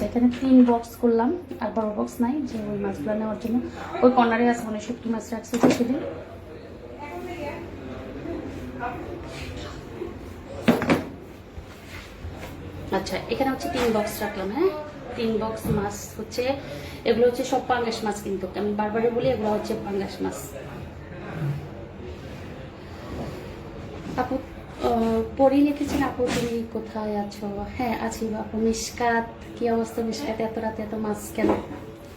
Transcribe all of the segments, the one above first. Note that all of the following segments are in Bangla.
আচ্ছা এখানে তিন বক্স করলাম। আর বড় বক্স নাই, যে ওই মাছগুলো নেওয়ার জন্য। ওই কর্নারে আছে মানে শুটকি মাছ রাখছি সেদিন। আচ্ছা এখানে হচ্ছে তিন বক্স রাখলাম হ্যাঁ? তিন বক্স মাছ হচ্ছে, এগুলো হচ্ছে সব পাঙ্গাস মাছ কিন্তু। আমি বারবারই বলি, এগুলো হচ্ছে পাঙ্গাস মাছ। আপু? পরি লিখেছেন আপু, তুমি কোথায় আছো? হ্যাঁ আছি আপু। মিসকাত কি অবস্থা মিসকাত এত রাতে এত মাছ কেন?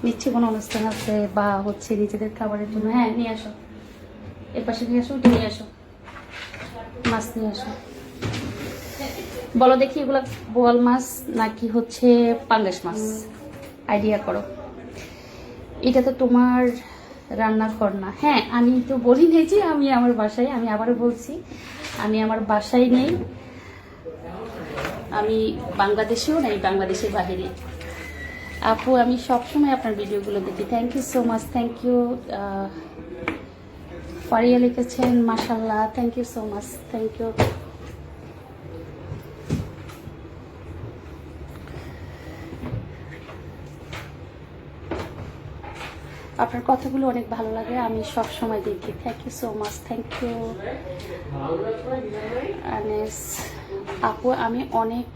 নিচ্ছে কোনো অনুষ্ঠান আছে বা হচ্ছে নিজেদের খাবারের জন্য? হ্যাঁ নিয়ে আসো। এর পাশে নিয়ে আসো নিয়ে আসো। মাছ নিয়ে আসো। বলো দেখি এগুলো বোয়াল মাছ নাকি হচ্ছে পাঙ্গাস মাছ? আইডিয়া করো। এটা তো তোমার রান্নাঘর না। হ্যাঁ আমি তো বলি যে আমি আমার বাসায়, আমি আবারও বলছি। আমি আমার বাসায় নেই। আমি বাংলাদেশেও নেই, বাংলাদেশের বাহিরে। আপু, আমি সবসময় আপনার ভিডিওগুলো দেখি। Thank you so much thank you Faria লিখেছেন মাসাল্লাহ thank you so much thank you আপনার কথাগুলো অনেক ভালো লাগে, আমি সব সময় দেখি। Thank you so much thank you আপু, আমি অনেক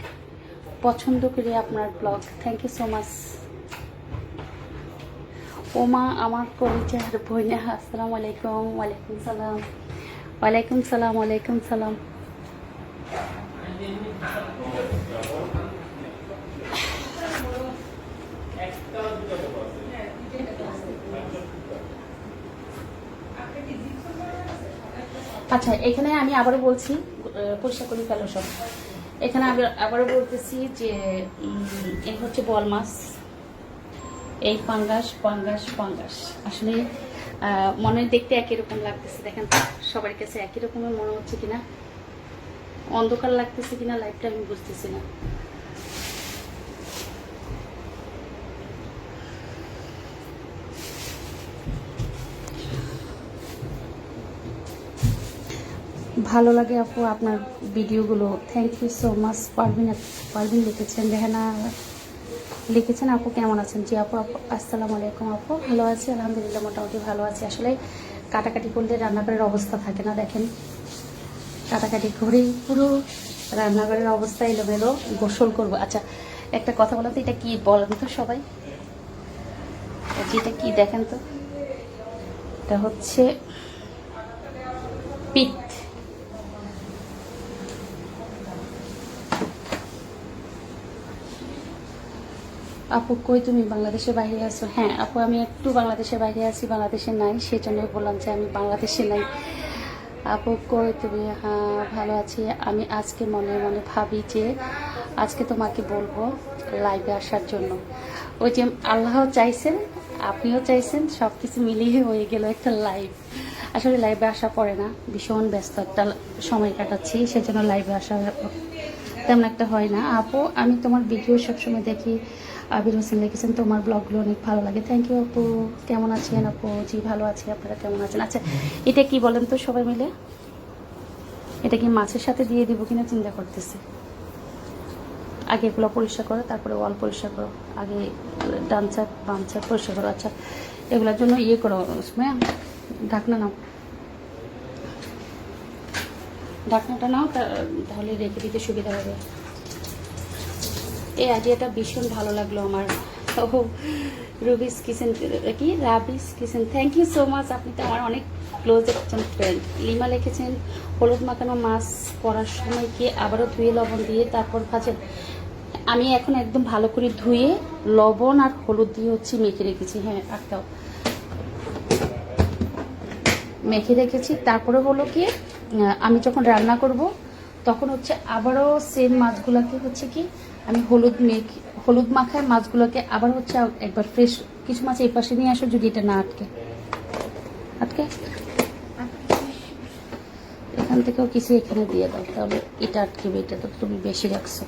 পছন্দ করি আপনার blog thank you so much ওমা, আমার পরিচয়ের বইনা, আসসালামু আলাইকুম, ওয়ালাইকুম সালাম। ওয়ালাইকুম সালাম ওয়ালাইকুম সালাম। আচ্ছা এখানে আমি আবারও বলছি পরিষ্কার করে ফেলো সব। এখানে আবারও বলতেছি যে এই হচ্ছে বল মাছ। এই পাঙ্গাস পাঙ্গাস পাঙ্গাস আসলে মনে দেখতে একই রকম লাগতেছে। দেখেন, সবার কাছে একই রকমের মনে হচ্ছে কিনা? অন্ধকার লাগতেছে কিনা? লাইফটা আমি বুঝতেছি না। ভালো লাগে আপু আপনার ভিডিওগুলো। Thank you so much Parvin Parvin লিখেছেন রেহানা লিখেছেন। আপু কেমন আছেন? জি আপু আপু, আসসালামু আলাইকুম আপু। ভালো আছি, আলহামদুলিল্লাহ, মোটামুটি ভালো আছি। আসলে কাটাকাটি করলে রান্নাঘরের অবস্থা থাকে না, দেখেন। কাটাকাটি করেই পুরো রান্নাঘরের অবস্থা এলোমেলো, গোসল করব। আচ্ছা একটা কথা বলেন তো, এটা কি বলেন তো সবাই? এটা কি দেখেন তো? এটা হচ্ছে পিঠ। আপু, কই তুমি? বাংলাদেশের বাইরে আছো? হ্যাঁ আপু, আমি একটু বাংলাদেশের বাইরে আছি, বাংলাদেশে নাই সেই জন্য বললাম যে আমি বাংলাদেশে নাই। আপু, কই তুমি? হ্যাঁ ভালো আছি। আমি আজকে মনে মনে ভাবি যে আজকে তোমাকে বলব লাইভে আসার জন্য। ওই যে আল্লাহ চাইছেন, আপনিও চাইছেন সব কিছু মিলিয়ে হয়ে গেল একটা লাইভ আসলে লাইভে আসা পড়ে না, ভীষণ ব্যস্ত একটা সময় কাটাচ্ছি, সেজন্য লাইভে আসা তেমন একটা হয় না। আপু, আমি তোমার ভিডিও সবসময় দেখি। আবির হোসেন লিখেছেন তোমার ব্লগগুলো অনেক ভালো লাগে। থ্যাংক ইউ আপু। কেমন আছেন আপু? জি, ভালো আছি। আপনারা কেমন আছেন? আচ্ছা এটা কি বলেন তো সবাই মিলে? এটা কি মাছের সাথে দিয়ে দিব কিনা চিন্তা করতেছে। আগে এগুলো পরিষ্কার করো, তারপরে ওয়াল পরিষ্কার করো। আগে ডান চাপ, বাম চাপ, পরিষ্কার করো। আচ্ছা এগুলোর জন্য ইয়ে করো ঢাকনা নাও। ঢাকনাটা নাও তাহলে রেখে দিতে সুবিধা হবে। এই আইডিয়াটা ভীষণ ভালো লাগল আমার। ও রুবিস কিচেন কি? Ruby's kitchen thank you so much আপনি তো আমার অনেক ক্লোজ একজন ফ্রেন্ড লিমা লিখেছেন, হলুদ মাখানো মাছ করার সময় কি আবারও ধুয়ে লবণ দিয়ে তারপর ভাজেন? আমি এখন একদম ভালো করে ধুয়ে লবণ আর হলুদ দিয়ে হচ্ছে মেখে রেখেছি। হ্যাঁ আটটাও মেখে রেখেছি। তারপরে হলো কি? আমি যখন রান্না করব, তখন হচ্ছে আবারও সেম মাছগুলোকে হচ্ছে কি, আমি হলুদ মেখ, হলুদ মাখায় মাছগুলোকে আবার হচ্ছে একবার ফ্রেশ কিছু মাছ এই পাশে নিয়ে আসো যদি এটা না আটকে। আটকে? এখান থেকেও কিছু এখানে দিয়ে দাও, তাহলে এটা আটকেবে এটা তো তুমি বেশি রাখছো।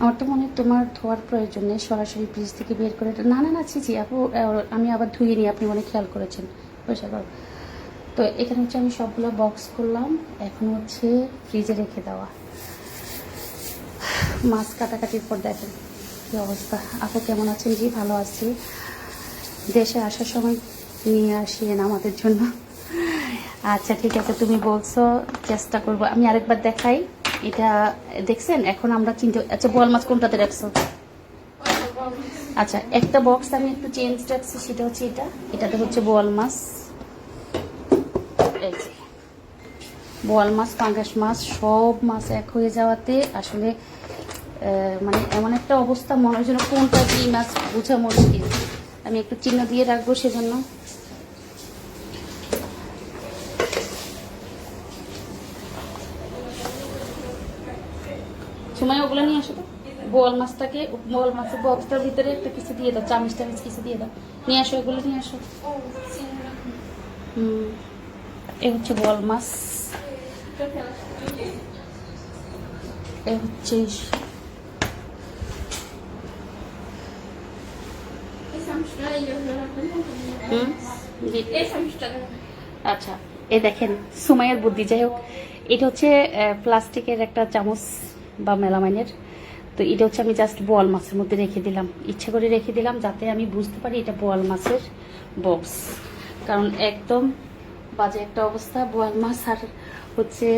আমার তো মনে হয় তোমার ধোয়ার প্রয়োজন নেই, সরাসরি ফ্রিজ থেকে বের করে না না না, ছি ছি, আপু আমি আবার ধুয়ে নিই, আপনি মনে খেয়াল করেছেন। পয়সা তো এখানে হচ্ছে আমি সবগুলো বক্স করলাম, এখন হচ্ছে ফ্রিজে রেখে দেওয়া। মাছ কাটাকাটির পর দেখেন কি অবস্থা। আপু কেমন আছেন? জি, ভালো আছি। দেশে আসার সময় নিয়ে আসিয়েন আমাদের জন্য। আচ্ছা ঠিক আছে, তুমি বলছো চেষ্টা করব। আমি আরেকবার দেখাই। এটা, দেখছেন? এখন আমরা চিনতে আচ্ছা বোয়াল মাছ কোনটাতে রাখছো? আচ্ছা একটা বক্স আমি একটু চেঞ্জ রাখছি, সেটা হচ্ছে এটা। এটাতে হচ্ছে বোয়াল মাছ। বোয়াল মাছ, পাঙ্গাস মাছ, সব মাছ এক হয়ে যাওয়াতে আসলে মানে এমন একটা অবস্থা, মনে হয় কোনটা কি মাছ বোঝা মুশকিল। আমি একটু চিহ্ন দিয়ে রাখব সেজন্য। সময় ওগুলো নিয়ে আসো তো। বোয়াল মাছটাকে, বোয়াল মাছের বক্সটার ভিতরে একটা কিছু দিয়ে দাও, চামিচ টামিচ কিছু দিয়ে দাও। নিয়ে আসো, এগুলো নিয়ে আসো। এ হচ্ছে বোয়াল মাছ। এ হচ্ছে আচ্ছা এ দেখেন, সুমাইয়ের বুদ্ধি। যাই হোক, এটা হচ্ছে প্লাস্টিকের একটা চামচ। বা মেলামাইনের। তো এটা হচ্ছে আমি জাস্ট বোয়াল মাছের মধ্যে রেখে দিলাম। ইচ্ছে করে রেখে দিলাম যাতে আমি বুঝতে পারি এটা বোয়াল মাছের বক্স কারণ একদম বাজে একটা অবস্থা বোয়াল মাছ আর হচ্ছে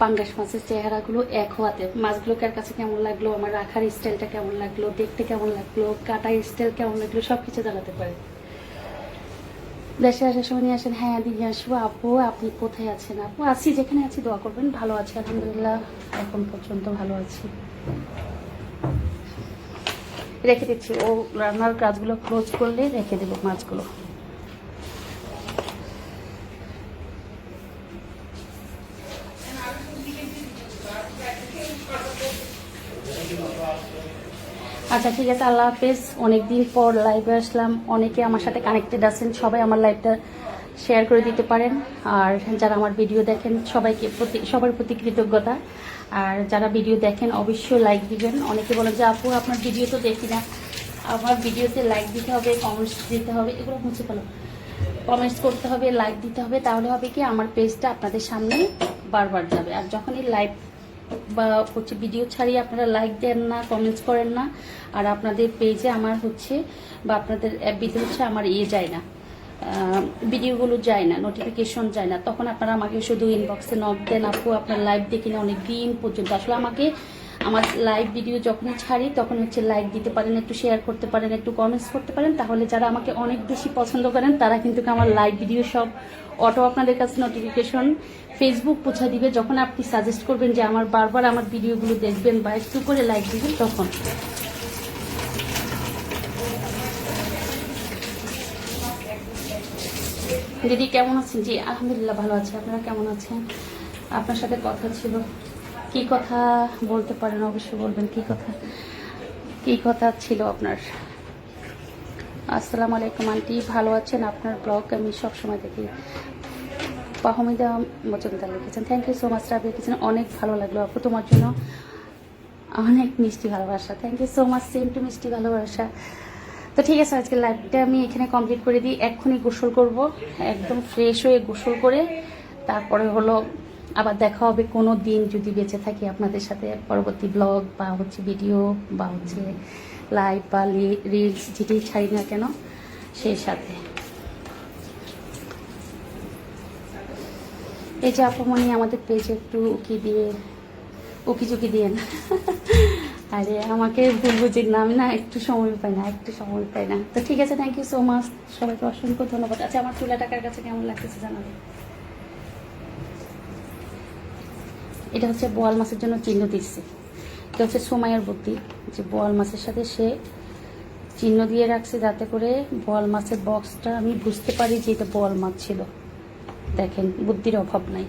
পাঙ্গাস মাছের চেহারাগুলো এক হওয়াতে। মাছগুলো কার কাছে কেমন লাগল? আমার রাখার স্টাইলটা কেমন লাগল? দেখতে কেমন লাগল? কাটার স্টাইল কেমন লাগল? সব কিছু জানাতে পারে। দেশে আসার সময় নিয়ে আসেন হ্যাঁ দিদি আসব, আপু, আপনি কোথায় আছেন, আপু? আছি, যেখানে আছি, দোয়া করবেন, ভালো আছি, আলহামদুলিল্লাহ, এখন পর্যন্ত ভালো আছি। রেখে দিচ্ছি, ও রান্নার কাজগুলো ক্লোজ করলে রেখে দেবো, মাছগুলো। আচ্ছা ঠিক আছে, আল্লাহ হাফেজ। অনেকদিন পর লাইভে আসলাম। অনেকে আমার সাথে কানেক্টেড আছেন। সবাই আমার লাইভটা শেয়ার করে দিতে পারেন। আর যারা আমার ভিডিও দেখেন, সবাইকে প্রতি, সবার প্রতি কৃতজ্ঞতা। আর যারা ভিডিও দেখেন, অবশ্যই লাইক দিবেন। অনেকে বলেন যে, আপু, আপনার ভিডিও তো দেখি না। আমার ভিডিওতে লাইক দিতে হবে কমেন্টস দিতে হবে, এগুলো মুছে ফেলো কমেন্টস করতে হবে লাইক দিতে হবে, তাহলে হবে কি, আমার পেজটা আপনাদের সামনে বারবার যাবে। আর যখনই লাইভ বা হচ্ছে ভিডিও ছাড়িয়ে আপনারা লাইক দেন না কমেন্টস করেন না। আর আপনাদের পেজে আমার হচ্ছে বা আপনাদের অ্যাপবিতে হচ্ছে আমার ইয়ে যায় না। ভিডিওগুলো যায় না নোটিফিকেশন যায় না। তখন আপনারা আমাকে শুধু ইনবক্সে নক দেন, আপু, আপনার লাইভ দেখি না অনেক দিন পর্যন্ত। আসলে আমাকে আমার লাইভ ভিডিও যখনই ছাড়ি, তখন হচ্ছে লাইক দিতে পারেন, একটু শেয়ার করতে পারেন, একটু কমেন্টস করতে পারেন। তাহলে যারা আমাকে অনেক বেশি পছন্দ করেন, তারা কিন্তু আমার লাইভ ভিডিও সব অটো আপনাদের কাছে নোটিফিকেশন ফেসবুক পৌঁছা দিবে, যখন আপনি সাজেস্ট করবেন যে আমার বারবার আমার ভিডিওগুলো দেখবেন বা একটু করে লাইক দিবেন, তখন। দিদি, কেমন আছেন? জি, আলহামদুলিল্লাহ ভালো আছে। আপনারা কেমন আছেন? আপনার সাথে কথা ছিল। কি কথা বলতে পারেন? অবশ্যই বলবেন কি কথা। কি কথা ছিল আপনার? আসসালামু আলাইকুম, আন্টি। ভালো আছেন? আপনার ব্লগ আমি সবসময় দেখি। পাহমিদা মজুমদার লিখেছেন থ্যাংক ইউ সো মাচ রাবি লিখেছেন, অনেক ভালো লাগল আপু তোমার জন্য। অনেক মিষ্টি ভালোবাসা। Thank you so much same to মিষ্টি ভালোবাসা। তো ঠিক আছে আজকে লাইভটা আমি এখানে কমপ্লিট করে দিই। এক্ষুনি গোসল করব, একদম ফ্রেশ হয়ে গোসল করে। তারপরে হলো আবার দেখা হবে কোনো দিন যদি বেঁচে থাকি আপনাদের সাথে পরবর্তী ব্লগ বা হচ্ছে ভিডিও বা হচ্ছে লাইভ বা রিলস যেটি ছাড়ি না কেন, সেই সাথে। এই যে আপমনি আমাদের পেজে একটু উকি দিয়ে, উকি চুকি দিয়ে না আরে, আমাকে ভুল বুঝি না আমি না, একটু সময় পাই না, একটু সময় পাই না। তো ঠিক আছে থ্যাংক ইউ সো মাচ সবাইকে অসংখ্য ধন্যবাদ। আচ্ছা আমার চুলা টাকার কাছে কেমন লাগতেছে জানাবে এটা হচ্ছে বোয়াল মাছের জন্য চিহ্ন দিচ্ছে। এটা হচ্ছে সময়ের বুদ্ধি, যে বোয়াল মাছের সাথে সে চিহ্ন দিয়ে রাখছে যাতে করে বোয়াল মাছের বক্সটা আমি বুঝতে পারি যে এটা বোয়াল মাছ ছিল। দেখেন, বুদ্ধির অভাব নাই।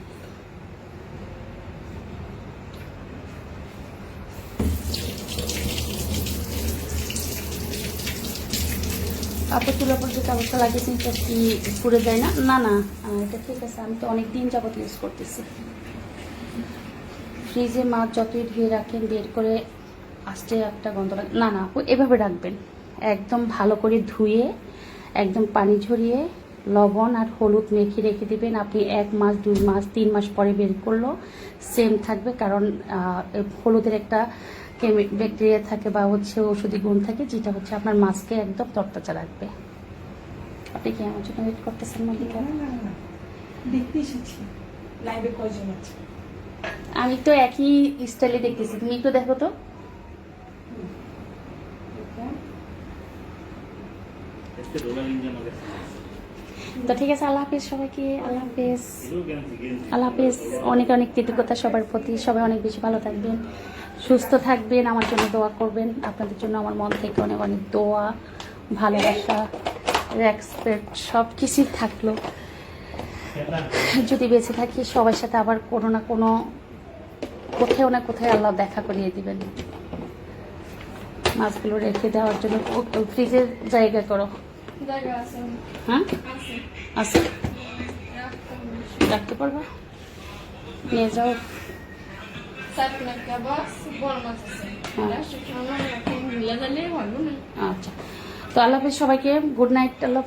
আপু চুলা পর যে কাগজটা লাগিয়েছি এটা কি পুড়ে যায় না? না না এটা ঠিক আছে, আমি তো অনেক দিন যাবত ইউজ করতেছি। ফ্রিজে মাছ যতই ধুয়ে রাখেন, বের করে আসতে একটা গন্ধ না না এভাবে রাখবেন। একদম ভালো করে ধুয়ে, একদম পানি ঝরিয়ে লবণ আর হলুদ মেখে রেখে দিবেন। আপনি এক মাস দুই মাস তিন মাস পরে বের করলেও সেম থাকবে কারণ হলুদের একটা ব্যাকটেরিয়া থাকে বা হচ্ছে ওষুধি গুণ থাকে যেটা হচ্ছে আপনার মাছকে একদম তরতাজা রাখবে। আপনি কি আমার জন্য ওয়েট করতেছেন না। দেখতে এসেছি। লাইভে কয়জন আছে? আমি তো একই স্টাইলে দেখতেছি। তুমি একটু দেখো তো। engine হবে তো ঠিক আছে আল্লাহ হাফিজ সবাইকে আল্লাহ হাফিজ। আল্লাহ হাফিজ। অনেক অনেক কৃতজ্ঞতা সবার প্রতি। সবাই অনেক বেশি ভালো থাকবেন সুস্থ থাকবেন আমার জন্য দোয়া করবেন। আপনাদের জন্য আমার মন থেকে অনেক অনেক দোয়া ভালোবাসা রেসপেক্ট সব কিছুই থাকল। যদি বেঁচে থাকি সবার সাথে আবার কোনো না কোনো কোথাও না কোথায় আল্লাহ দেখা করিয়ে দিবেন। মাছগুলো রেখে দেওয়ার জন্য ফ্রিজের জায়গা করো। জায়গা আছে। হ্যাঁ? আছে? রাখতে পারবা? নিয়ে যাও। আচ্ছা। তো আল্লাহ সবাইকে গুড নাইট আল্লাহ